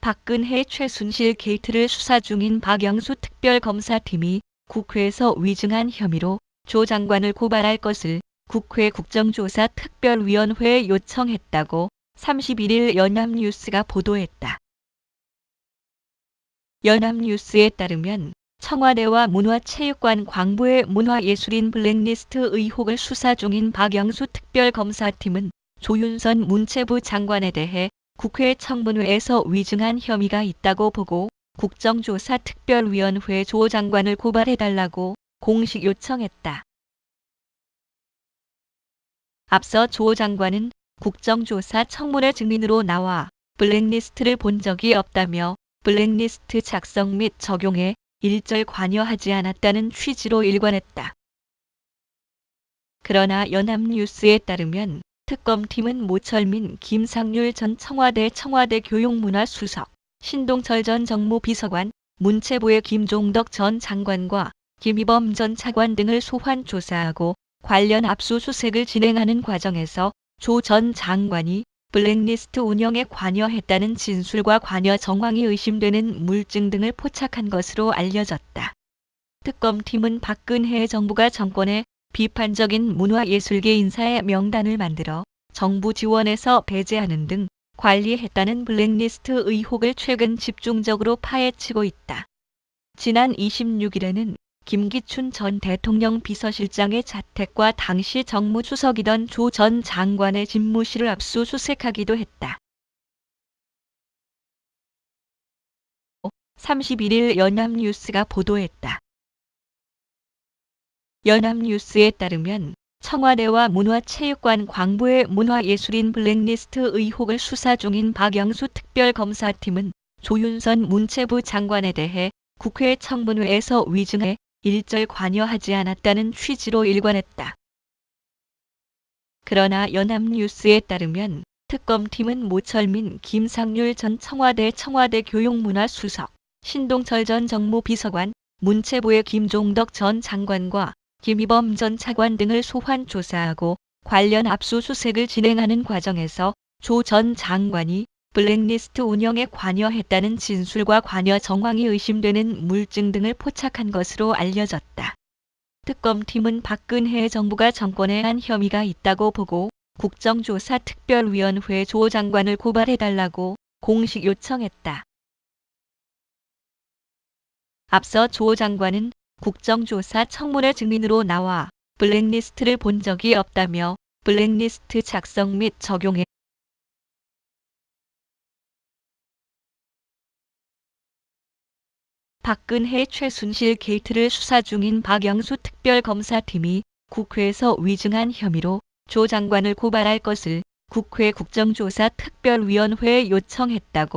박근혜 최순실 게이트를 수사 중인 박영수 특별검사팀이 국회에서 위증한 혐의로 조 장관을 고발할 것을 국회 국정조사 특별위원회에 요청했다고 31일 연합뉴스가 보도했다. 연합뉴스에 따르면 청와대와 문화체육관 광부의 문화예술인 블랙리스트 의혹을 수사 중인 박영수 특별검사팀은 조윤선 문체부 장관에 대해 국회 청문회에서 위증한 혐의가 있다고 보고 국정조사 특별위원회 조 장관을 고발해달라고 공식 요청했다. 앞서 조 장관은 국정조사 청문회 증인으로 나와 블랙리스트를 본 적이 없다며 블랙리스트 작성 및 적용에 일절 관여하지 않았다는 취지로 일관했다. 그러나 연합뉴스에 따르면 특검팀은 모철민 김상률 전 청와대 청와대 교육문화수석, 신동철 전 정무비서관, 문체부의 김종덕 전 장관과 김희범 전 차관 등을 소환 조사하고 관련 압수수색을 진행하는 과정에서 조 전 장관이 블랙리스트 운영에 관여했다는 진술과 관여 정황이 의심되는 물증 등을 포착한 것으로 알려졌다. 특검팀은 박근혜 정부가 정권에 비판적인 문화예술계 인사의 명단을 만들어 정부 지원에서 배제하는 등 관리했다는 블랙리스트 의혹을 최근 집중적으로 파헤치고 있다. 지난 26일에는 김기춘 전 대통령 비서실장의 자택과 당시 정무수석이던 조 전 장관의 집무실을 압수수색하기도 했다. 31일 연합뉴스가 보도했다. 연합뉴스에 따르면 청와대와 문화체육관 광부의 문화예술인 블랙리스트 의혹을 수사 중인 박영수 특별검사팀은 조윤선 문체부 장관에 대해 국회 청문회에서 위증해 일절 관여하지 않았다는 취지로 일관했다. 그러나 연합뉴스에 따르면 특검팀은 모철민 김상률 전 청와대 청와대 교육문화수석, 신동철 전 정무비서관, 문체부의 김종덕 전 장관과 김희범 전 차관 등을 소환 조사하고 관련 압수수색을 진행하는 과정에서 조 전 장관이 블랙리스트 운영에 관여했다는 진술과 관여 정황이 의심되는 물증 등을 포착한 것으로 알려졌다. 특검팀은 박근혜 정부가 정권에 한 혐의가 있다고 보고 국정조사 특별위원회 조 장관을 고발해달라고 공식 요청했다. 앞서 조 장관은 국정조사 청문회 증인으로 나와 블랙리스트를 본 적이 없다며 블랙리스트 작성 및 적용에 박근혜 최순실 게이트를 수사 중인 박영수 특별검사팀이 국회에서 위증한 혐의로 조 장관을 고발할 것을 국회 국정조사 특별위원회에 요청했다고